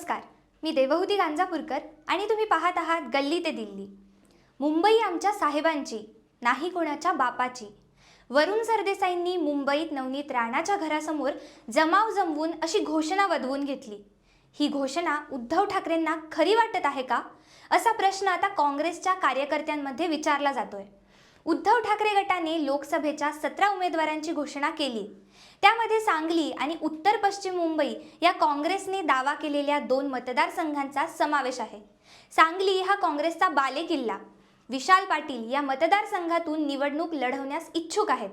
नमस्कार. मी देवहूती गांजापूरकर आणि तुम्ही पाहत आहात गल्ली ते दिल्ली. मुंबई आमच्या साहेबांची नाही कोणाच्या बापाची. वरुण सरदेसाईंनी मुंबईत नवनीत राणाच्या घरासमोर जमाव जमवून अशी घोषणा वधवून घेतली. ही घोषणा उद्धव ठाकरेंना खरी वाटत आहे का? असा प्रश्न आता काँग्रेसच्या कार्यकर्त्यांमध्ये विचारला जातोय. उद्धव ठाकरे गटाने लोकसभेच्या सतरा उमेदवारांची घोषणा केली. त्यामध्ये सांगली आणि उत्तर पश्चिम मुंबई या काँग्रेसने दावा केलेल्या दोन मतदारसंघांचा समावेश आहे. सांगली हा काँग्रेसचा बालेकिल्ला. विशाल पाटील या मतदारसंघातून निवडणूक लढवण्यास इच्छुक आहेत.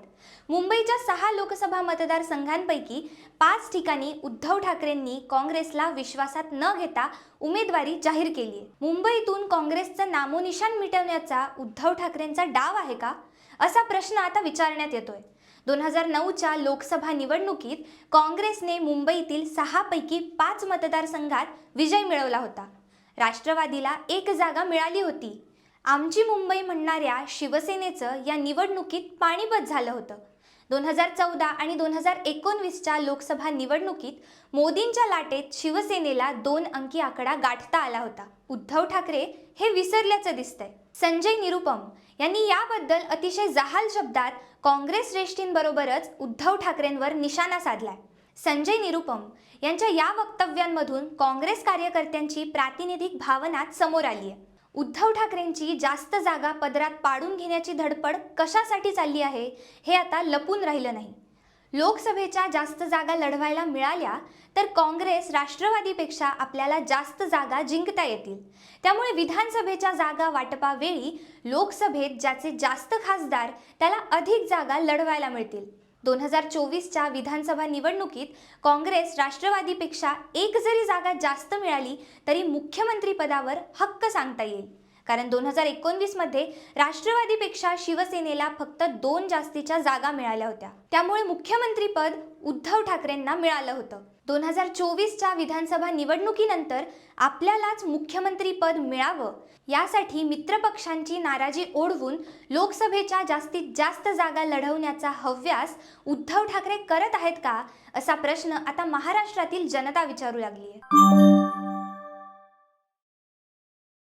मुंबईच्या सहा लोकसभा मतदारसंघांपैकी पाच ठिकाणी उद्धव ठाकरेंनी काँग्रेसला विश्वासात न घेता उमेदवारी जाहीर केली आहे मुंबईतून काँग्रेसचं नामोनिशान मिटवण्याचा उद्धव ठाकरेंचा डाव आहे का? असा प्रश्न आता विचारण्यात येतोय. दोन हजार नऊच्या लोकसभा निवडणुकीत काँग्रेसने मुंबईतील सहापैकी पाच मतदारसंघात विजय मिळवला होता. राष्ट्रवादीला एक जागा मिळाली होती. आमची मुंबई म्हणणाऱ्या शिवसेनेचं या निवडणुकीत पाणीपत झालं होतं. दोन हजार चौदा आणि दोन हजार एकोणवीसच्या लोकसभा निवडणुकीत मोदींच्या लाटेत शिवसेनेला दोन अंकी आकडा गाठता आला होता. उद्धव ठाकरे हे विसरल्याचं दिसतंय. संजय निरुपम यांनी याबद्दल अतिशय जहाल शब्दात काँग्रेस श्रेष्ठींबरोबरच उद्धव ठाकरेंवर निशाणा साधलाय. संजय निरुपम यांच्या या वक्तव्यांमधून काँग्रेस कार्यकर्त्यांची प्रातिनिधिक भावना समोर आली आहे उद्धव ठाकरेंची जास्त जागा पदरात पाडून घेण्याची धडपड कशासाठी चालली आहे हे आता लपून राहिलं नाही. लोकसभेच्या जास्त जागा लढवायला मिळाल्या तर काँग्रेस राष्ट्रवादीपेक्षा आपल्याला जास्त जागा जिंकता येतील. त्यामुळे विधानसभेच्या जागा वाटपावेळी लोकसभेत ज्याचे जास्त खासदार त्याला अधिक जागा लढवायला मिळतील. दोन हजार चोवीसच्या विधानसभा निवडणुकीत काँग्रेस राष्ट्रवादीपेक्षा एक जरी जागा जास्त मिळाली तरी मुख्यमंत्रीपदावर हक्क सांगता येईल. कारण दोन हजार एकोणवीसमध्ये राष्ट्रवादीपेक्षा शिवसेनेला फक्त दोन जास्तीच्या जागा मिळाल्या होत्या. त्यामुळे मुख्यमंत्रीपद उद्धव ठाकरेंना मिळालं होतं. दोन हजार चोवीसच्या विधानसभा निवडणुकीनंतर आपल्यालाच मुख्यमंत्रीपद मिळावं यासाठी मित्रपक्षांची नाराजी ओढवून लोकसभेच्या जास्तीत जास्त जागा लढवण्याचा हव्यास उद्धव ठाकरे करत आहेत का असा प्रश्न आता महाराष्ट्रातील जनता विचारू लागली आहे